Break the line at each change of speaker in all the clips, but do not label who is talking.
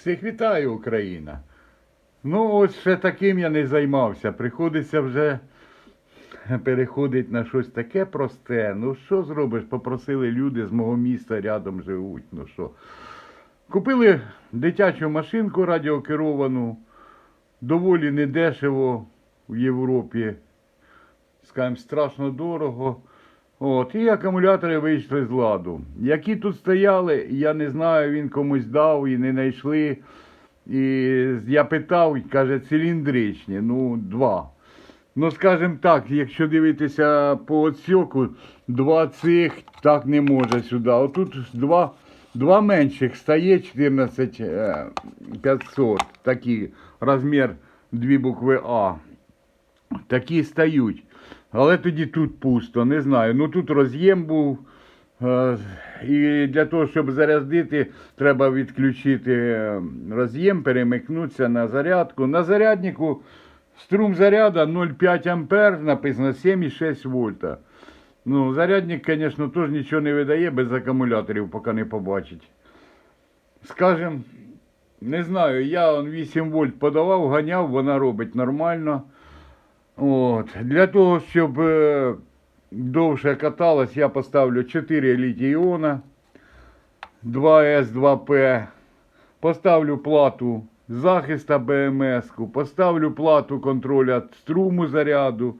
Всіх вітаю, Україна. Ну, ось ще таким я не займався. Приходиться вже переходить на щось таке просте. Ну, що зробиш? Попросили люди з мого міста рядом живуть. Ну що. Купили дитячу машинку радіокеровану, доволі недешево в Європі. Скажімо, страшно дорого. От, і акумулятори вийшли з ладу. Які тут стояли, я не знаю, він комусь дав і не знайшли. І я питав, каже, циліндричні, ну, два. Ну, скажімо так, якщо дивитися по отсьоку, два цих так не може сюди. Отут два, два менших стає 14 е, 500, такі, розмір дві букви А. Такі стають. Але тоді тут пусто, не знаю. Ну тут роз'єм був. е, І для того, щоб зарядити, треба відключити е, роз'єм, перемикнутися на зарядку. На заряднику струм заряда 0,5 ампер, написано 7,6 вольта. Ну, зарядник, звісно, теж нічого не видає без акумуляторів, поки не побачить. Скажем, не знаю, я 8 вольт подавав, ганяв, вона робить нормально. От. Для того, щоб е, довше каталось, я поставлю 4 літій-іона, 2С, 2П. Поставлю плату захиста БМС, поставлю плату контроля струму заряду,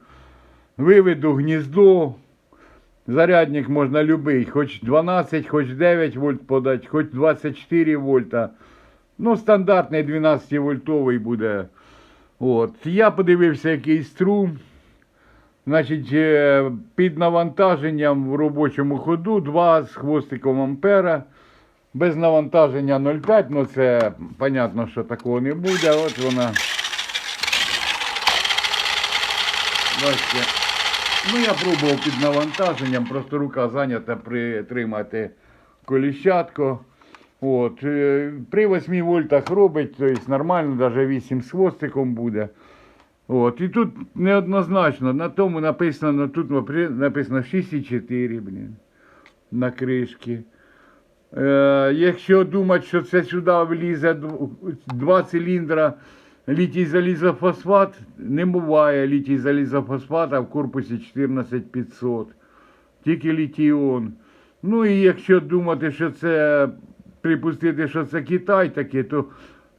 виведу гніздо. Зарядник можна любий, хоч 12, хоч 9 вольт подати, хоч 24 вольта. Ну, стандартний 12 вольтовий буде. От. Я подивився, який струм. Значить, е, під навантаженням в робочому ходу 2 з хвостиком ампера. Без навантаження 0,5, ну це понятно, що такого не буде. От вона. Бачите. Ну, я пробував під навантаженням, просто рука зайнята притримати коліщатко. От, е, при 8 вольтах робить, тобто нормально, навіть 8 з хвостиком буде. От, і тут неоднозначно, на тому написано, тут написано 6,4, блін, на кришки. Е, якщо думати, що це сюди влізе дв- два циліндра літій залізофосфат, не буває літій залізофосфата в корпусі 14500. Тільки літіон. Ну і якщо думати, що це припустити, що це Китай таке, то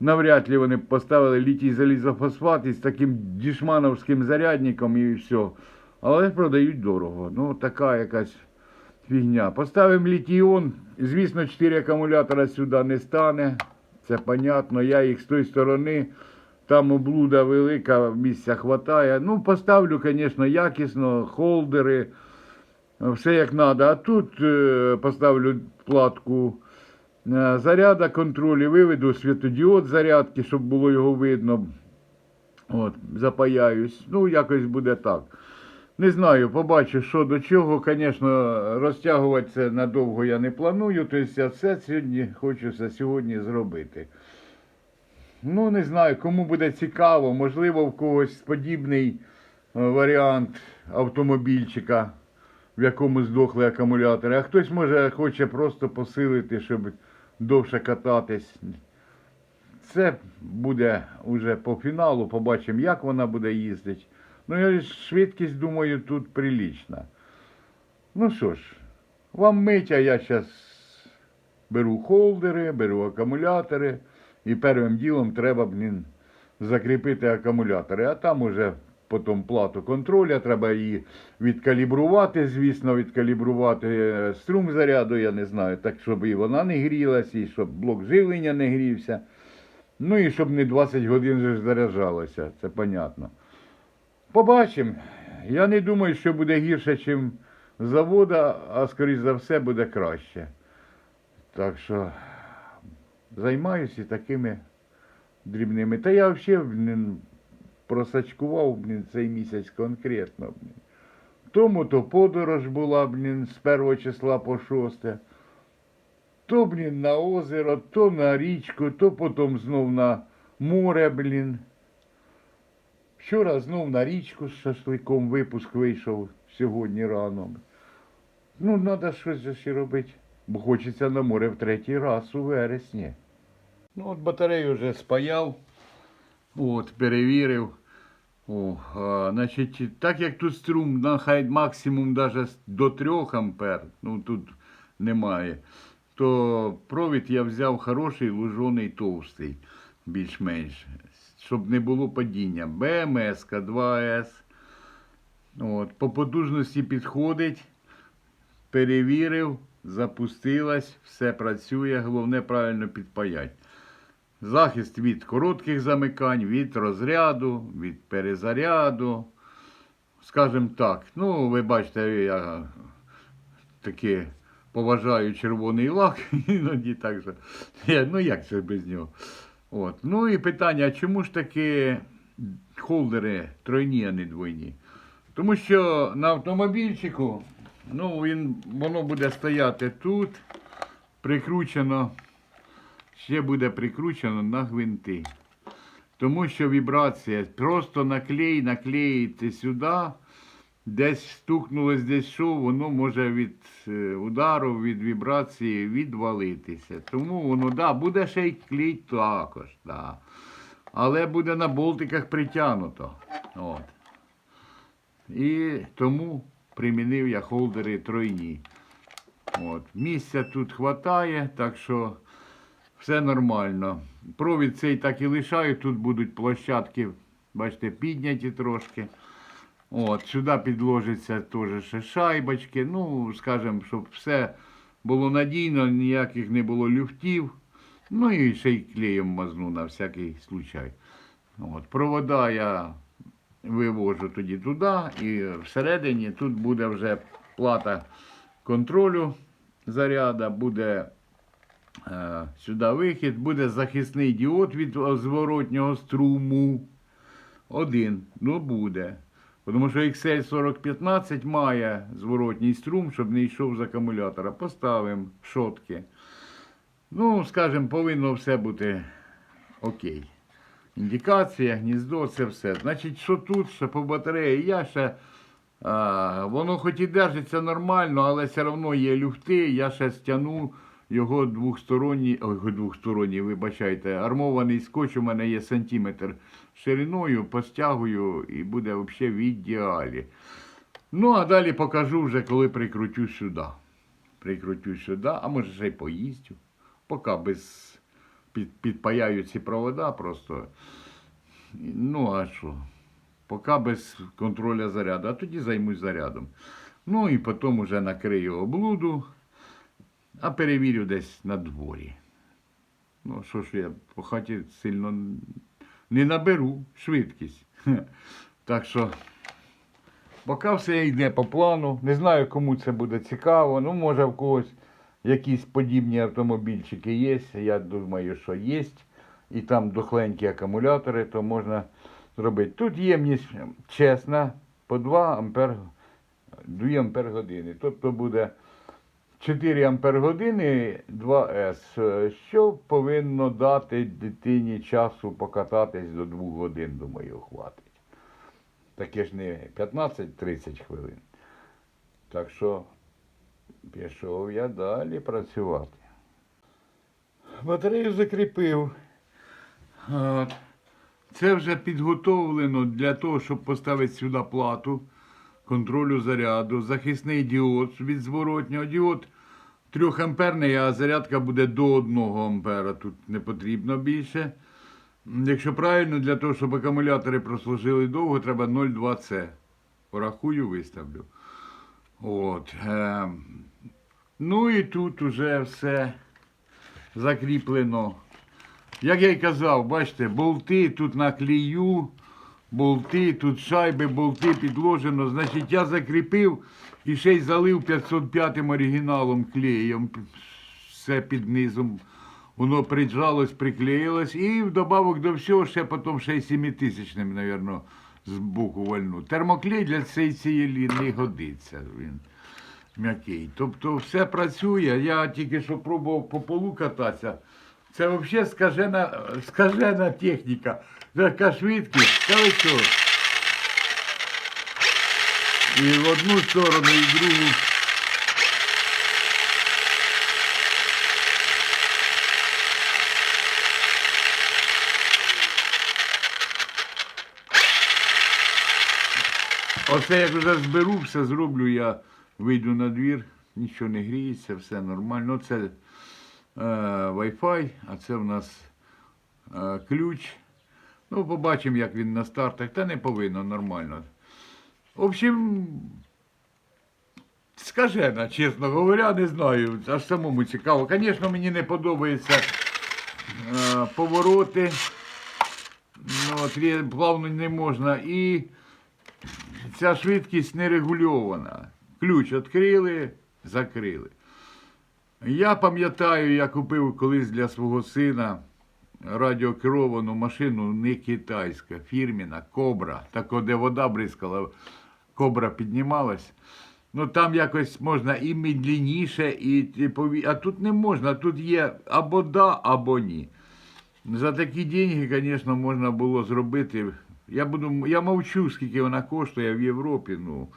навряд ли вони поставили літій залізофосфат із таким дішмановським зарядником і все. Але продають дорого. Ну, така якась фігня. Поставимо літіон. Звісно, 4 акумулятора сюди не стане. Це понятно. Я їх з тої сторони. Там облуда велика, місця хватає. Ну, поставлю, звісно, якісно, холдери, все як треба. А тут е, поставлю платку заряда контролю, виведу світодіод зарядки, щоб було його видно. От, запаяюсь. Ну, якось буде так. Не знаю, побачу, що до чого. Звісно, розтягувати це надовго я не планую. Тобто я все сьогодні хочу все сьогодні зробити. Ну, не знаю, кому буде цікаво, можливо, в когось подібний е, варіант автомобільчика, в якому здохли акумулятори, а хтось може хоче просто посилити, щоб довше кататись. Це буде уже по фіналу, побачимо, як вона буде їздити. Ну, я швидкість, думаю, тут прилічна. Ну що ж, вам мить, я зараз беру холдери, беру акумулятори. І першим ділом треба, блін, закріпити акумулятори. А там уже потім плату контроля, треба її відкалібрувати, звісно, відкалібрувати е, струм заряду, я не знаю, так, щоб і вона не грілась, і щоб блок живлення не грівся. Ну і щоб не 20 годин же заряджалося, це понятно. Побачимо. Я не думаю, що буде гірше, ніж завода, а скоріш за все буде краще. Так що займаюся такими дрібними. Та я взагалі просачкував блін, цей місяць конкретно. Блін. Тому то подорож була блін, з 1 числа по 6. То, блін, на озеро, то на річку, то потім знов на море, блін. Вчора знов на річку з шашликом випуск вийшов сьогодні рано. Ну, треба щось ще робити. Бо хочеться на море в третій раз у вересні. Ну, от батарею вже спаяв, от, перевірив. О, а, значить, так як тут струм на хай максимум даже до 3 ампер, ну тут немає, то провід я взяв хороший, лужений, товстий, більш-менш, щоб не було падіння. БМС 2С. От, по потужності підходить, перевірив, запустилась, все працює, головне правильно підпаять. Захист від коротких замикань, від розряду, від перезаряду. Скажімо так, ну, ви бачите, я таки поважаю червоний лак, іноді так же. Ну як це без нього? От. Ну і питання, чому ж таки холдери тройні, а не двойні? Тому що на автомобільчику, ну, він, воно буде стояти тут, прикручено ще буде прикручено на гвинти. Тому що вібрація просто наклей, наклеїти сюди, десь стукнулось, десь що, воно може від е, удару, від вібрації відвалитися. Тому воно, да, буде ще й клей також, да. але буде на болтиках притягнуто. От. І тому примінив я холдери тройні. От. Місця тут хватає, так що все нормально. Провід цей так і лишаю. Тут будуть площадки, бачите, підняті трошки. От, сюди підложиться теж ще шайбочки. Ну, скажімо, щоб все було надійно, ніяких не було люфтів. Ну і ще й клеєм мазну на всякий случай. От, провода я вивожу тоді туди, і всередині тут буде вже плата контролю заряда, буде сюди вихід, буде захисний діод від зворотнього струму. Один, ну буде. Тому що XL 4015 має зворотній струм, щоб не йшов з акумулятора. Поставимо шотки. Ну, скажімо, повинно все бути окей. Індикація, гніздо, це все. Значить, що тут, що по батареї, я ще. А, воно хоч і держиться нормально, але все одно є люфти. Я ще стягну його двохсторонній, ой, двохсторонній, вибачайте, армований скотч у мене є сантиметр шириною, постягую і буде взагалі в ідеалі. Ну, а далі покажу вже, коли прикрутю сюди. Прикрутю сюди, а може ще й поїздю. Поки без під, підпаяю ці провода просто. Ну, а що? Поки без контроля заряду, а тоді займусь зарядом. Ну і потім вже накрию облуду, а перевірю десь на дворі. Ну, що ж я по хаті сильно не наберу швидкість. Так що, поки все йде по плану. Не знаю, кому це буде цікаво. Ну, може, в когось якісь подібні автомобільчики є. Я думаю, що є. І там дохленькі акумулятори, то можна зробити. Тут ємність чесна по 2 ампер, 2 ампер години. Тобто буде 4 ампер години 2С, е, що повинно дати дитині часу покататись до 2 годин, думаю, хватить. Таке ж не 15-30 хвилин. Так що пішов я далі працювати. Батарею закріпив. Це вже підготовлено для того, щоб поставити сюди плату контролю заряду, захисний діод від зворотнього діод. 3 амперний, а зарядка буде до 1 ампера. Тут не потрібно більше. Якщо правильно, для того, щоб акумулятори прослужили довго, треба 0,2С. Порахую, виставлю. От. Е, ну і тут уже все закріплено. Як я й казав, бачите, болти тут на клею, болти, тут шайби, болти підложено. Значить, я закріпив і ще й залив 505 оригіналом клеєм. Все під низом. Воно приджалось, приклеїлось. І вдобавок до всього ще потім ще й 7000, мабуть, з боку вальну. Термоклей для цієї цієї не годиться. Він м'який. Тобто все працює. Я тільки що пробував по полу кататися. Це взагалі скажена, скажена техніка. Така швидкість, та ви що? і в одну сторону, і в другу. Оце як вже зберу, все зроблю, я вийду на двір, нічого не гріється, все нормально. Це е, Wi-Fi, а це в нас е, ключ. Ну, побачимо, як він на стартах, та не повинно нормально. В общем, скажена, чесно говоря, не знаю. Аж самому цікаво. Звісно, мені не подобаються е, повороти. Ну, плавно не можна. І ця швидкість не регульована. Ключ відкрили, закрили. Я пам'ятаю, я купив колись для свого сина радіокеровану машину, не китайська, фірміна, кобра. Тако, де вода бризкала, кобра піднімалась. Ну там якось можна і медленніше, і, і а тут не можна. Тут є або да, або ні. За такі деньги, звісно, можна було зробити. Я буду, я мовчу, скільки вона коштує в Європі. Ну,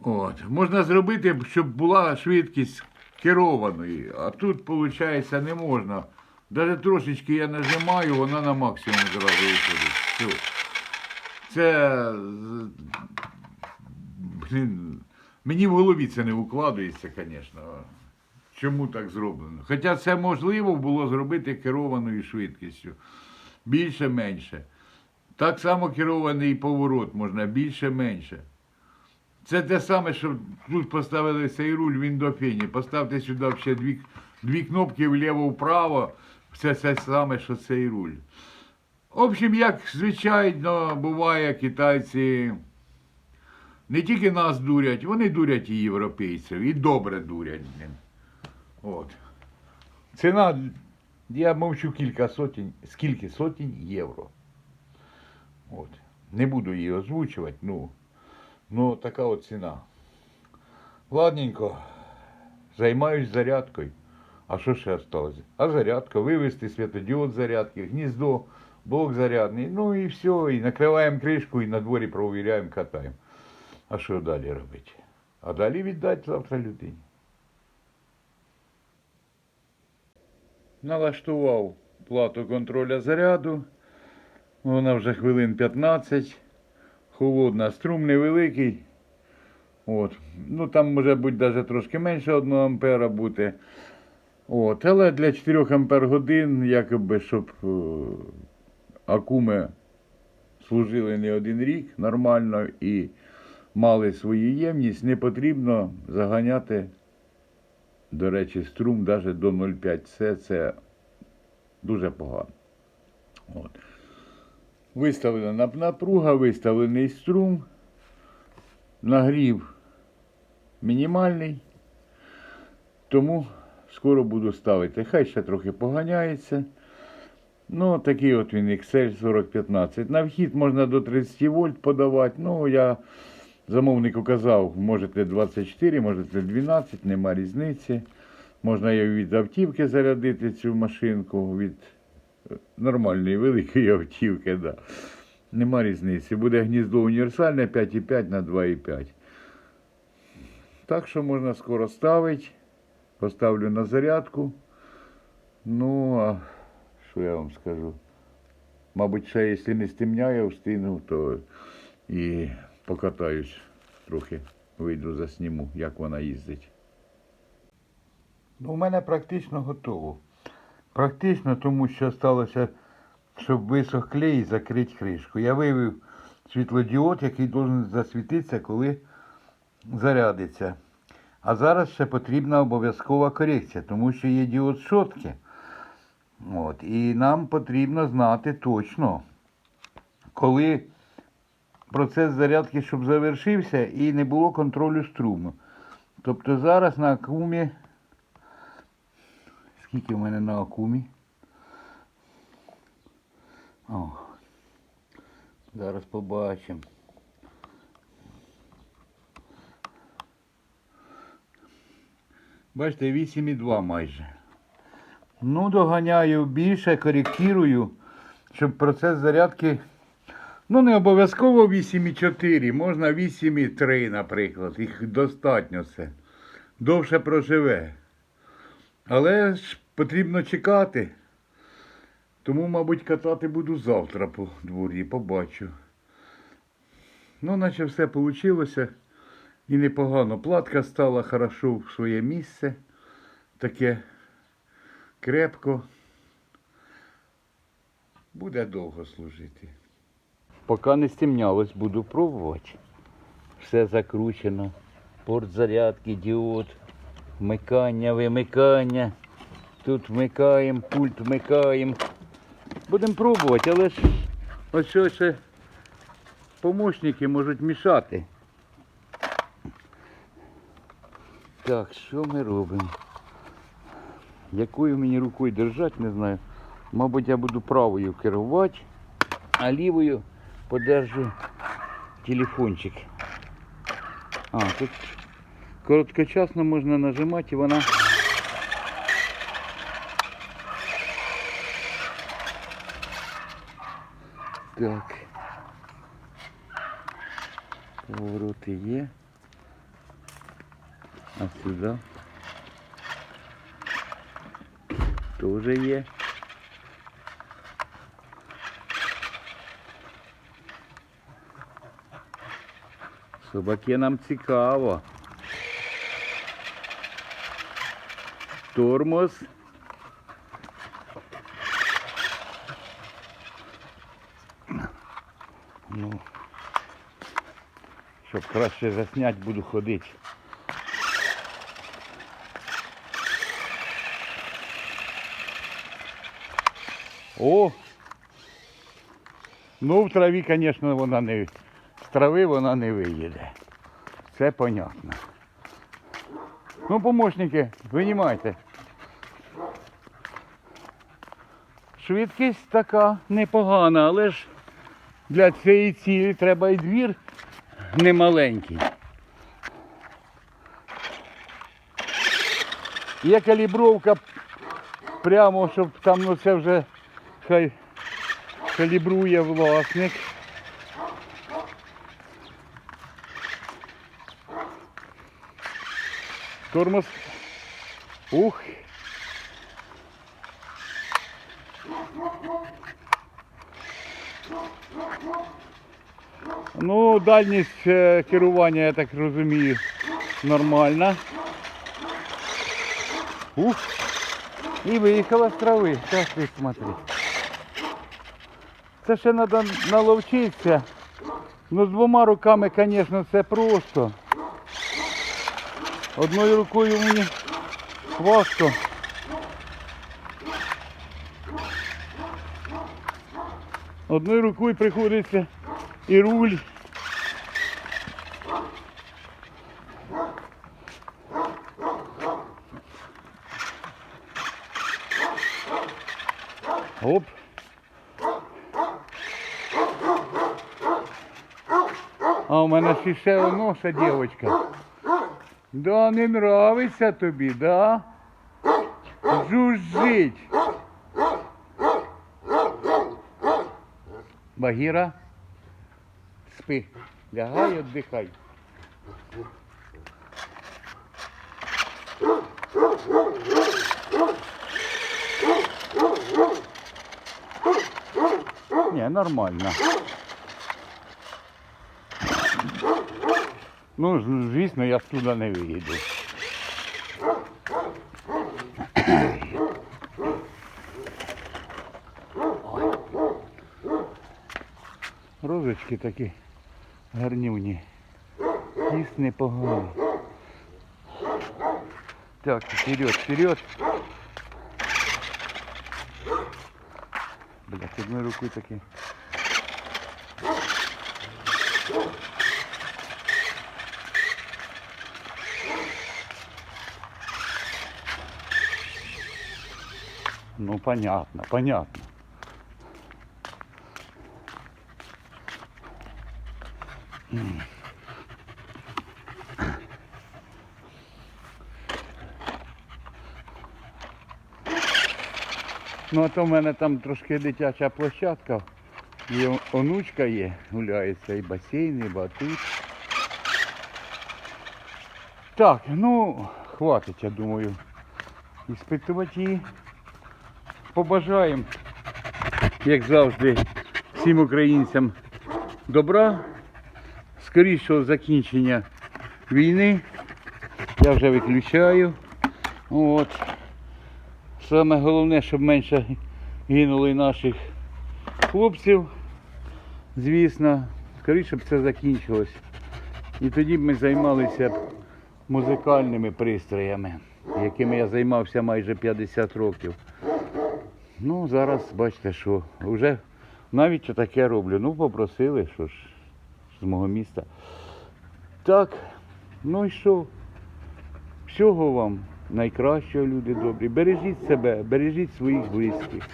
от. Можна зробити, щоб була швидкість керованої, а тут, виходить, не можна. Навіть трошечки я нажимаю, вона на максимум зразу виходить. Все. Це. Мені в голові це не укладається, звісно. Чому так зроблено? Хоча це можливо було зробити керованою швидкістю. Більше-менше. Так само керований поворот можна більше-менше. Це те саме, що тут поставили цей руль в індофіні. Поставте сюди ще дві, дві кнопки вліво-вправо. Це саме, що цей руль. В общем, як звичайно буває, китайці не тільки нас дурять, вони дурять і європейців, і добре дурять. блін. От. Ціна, я мовчу кілька сотень, скільки сотень євро. От. Не буду її озвучувати, ну, ну така от ціна. Ладненько, займаюсь зарядкою. А що ще осталось? А зарядка, вивести світодіод зарядки, гніздо, блок зарядний, ну і все, і накриваємо кришку, і на дворі провіряємо, катаємо. А що далі робити? А далі віддати завтра людині. Налаштував плату контроля заряду. Вона вже хвилин 15. Холодна, струм невеликий. От. Ну там може бути навіть трошки менше 1 ампера бути. От. Але для 4 ампер годин, якоби, щоб е, акуми служили не один рік нормально і мали свою ємність, не потрібно заганяти, до речі, струм навіть до 0,5 С. Це дуже погано. От. Виставлена напруга, виставлений струм, нагрів мінімальний, тому скоро буду ставити. Хай ще трохи поганяється. Ну, такий от він XL 4015. На вхід можна до 30 вольт подавати. Ну, я замовнику казав, можете 24, можете 12, нема різниці. Можна і від автівки зарядити цю машинку, від е, нормальної великої автівки, да. Нема різниці. Буде гніздо універсальне 5,5 на 2,5. Так що можна скоро ставити. Поставлю на зарядку. Ну, а що я вам скажу? Мабуть, ще якщо не стемняє, встигну, то і покатаюсь трохи, вийду засніму, як вона їздить. Ну, у мене практично готово. Практично, тому що сталося, щоб висох клей і закрити кришку. Я вивів світлодіод, який должен засвітитися, коли зарядиться. А зараз ще потрібна обов'язкова корекція, тому що є діод шотки. От, і нам потрібно знати точно, коли процес зарядки, щоб завершився і не було контролю струму. Тобто зараз на акумі. Скільки в мене на акумі? О, зараз побачимо. Бачите, 8,2 майже. Ну, доганяю більше, коректирую, щоб процес зарядки. Ну, не обов'язково 8,4, можна 8,3, наприклад. Їх достатньо це. Довше проживе. Але ж потрібно чекати. Тому, мабуть, катати буду завтра по дворі, побачу. Ну, наче все вийшло. І непогано. Платка стала хорошо в своє місце. Таке крепко. Буде довго служити. Поки не стемнялось, буду пробувати. Все закручено. Порт зарядки, діод, вмикання, вимикання. Тут вмикаємо, пульт вмикаємо. Будемо пробувати, але ж ось що ще помощники можуть мішати. Так, що ми робимо? Якою мені рукою держати, не знаю. Мабуть, я буду правою керувати, а лівою подержу телефончик. А, тут короткочасно можна нажимати і вона. Так. Повороти є. А сюди. Тоже є. Собаки нам цікаво. Тормоз. Ну, щоб краще засняти, буду ходити. О! Ну, в траві, звісно, вона не трави вона не виїде. Це понятно. Ну, помощники, винімайте. Швидкість така непогана, але ж для цієї цілі треба і двір немаленький. Є калібровка прямо, щоб там ну це вже хай калібрує власник. Тормоз. Ух. Ну, дальність е, керування, я так розумію, нормальна. Ух. І виїхала з трави. Так ти смотри. Це ще треба наловчитися. Ну, з двома руками, звісно, це просто. Одною рукою мені важко. Одною рукою приходиться і руль. Оп. А у мене ще ще оноша дівчинка. Да, не нравиться тобі, да? Жужжить. Багіра, спи, лягай, віддихай. Ні, нормально. Ну, звісно, я туди не виїду. Розочки такі гарнюні. Кіс непоганий. Так, вперед, вперед. Блять, одною рукою таки. Ну, понятно, понятно. Ну, а то в мене там трошки дитяча площадка. І онучка є, гуляється, і басейн, і батут. Так, ну, хватить, я думаю, іспитувати. Побажаємо, як завжди, всім українцям добра, скорішого закінчення війни. Я вже виключаю. От. Саме головне, щоб менше гинули наших хлопців. Звісно, скоріше б це закінчилось. І тоді б ми займалися музикальними пристроями, якими я займався майже 50 років. Ну, зараз бачите, що вже навіть що таке роблю. Ну, попросили, що ж з мого міста. Так, ну і що? Всього вам найкращого, люди добрі. Бережіть себе, бережіть своїх близьких.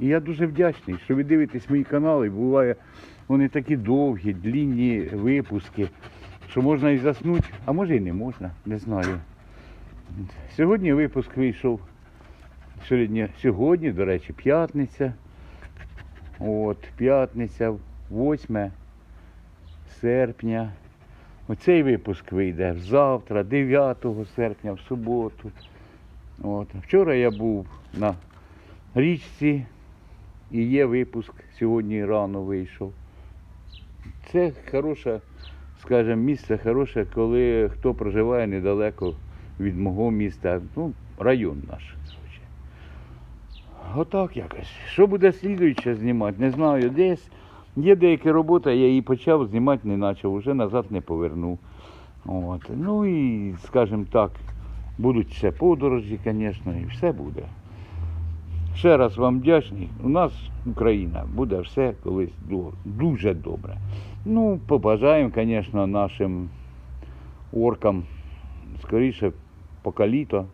І я дуже вдячний, що ви дивитесь мої канали. Буває, вони такі довгі, длінні випуски, що можна і заснути, а може і не можна, не знаю. Сьогодні випуск вийшов. Сьогодні, сьогодні, до речі, п'ятниця. От, п'ятниця, 8 серпня. Оцей випуск вийде завтра, 9 серпня, в суботу. От. Вчора я був на річці і є випуск, сьогодні рано вийшов. Це хороше, скажімо, місце хороше, коли хто проживає недалеко від мого міста, ну, район наш. Отак якось. Що буде слідуюче знімати, не знаю. Десь є деяка робота, я її почав знімати, не почав, вже назад не повернув. От. Ну і, скажімо так, будуть ще подорожі, звісно, і все буде. Ще раз вам вдячний. У нас Україна буде все колись дуже добре. Ну, побажаємо, звісно, нашим оркам скоріше поки літо,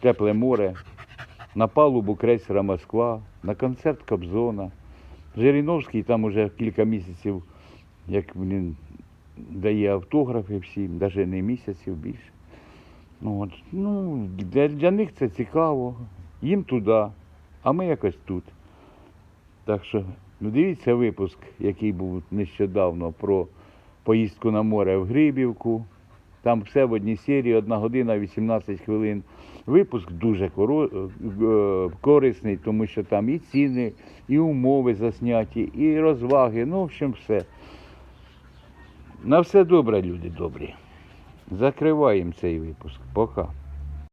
тепле море, на палубу крейсера Москва, на концерт Кобзона. Жириновський там уже кілька місяців, як він дає автографи всім, навіть не місяців більше. Ну, от, ну, для, для них це цікаво, їм туди, а ми якось тут. Так що ну, дивіться випуск, який був нещодавно про поїздку на море в Грибівку. Там все в одній серії, одна година, 18 хвилин. Випуск дуже е, корисний, тому що там і ціни, і умови засняті, і розваги. Ну, в общем, все. На все добре, люди добрі. Закриваємо цей випуск. Пока.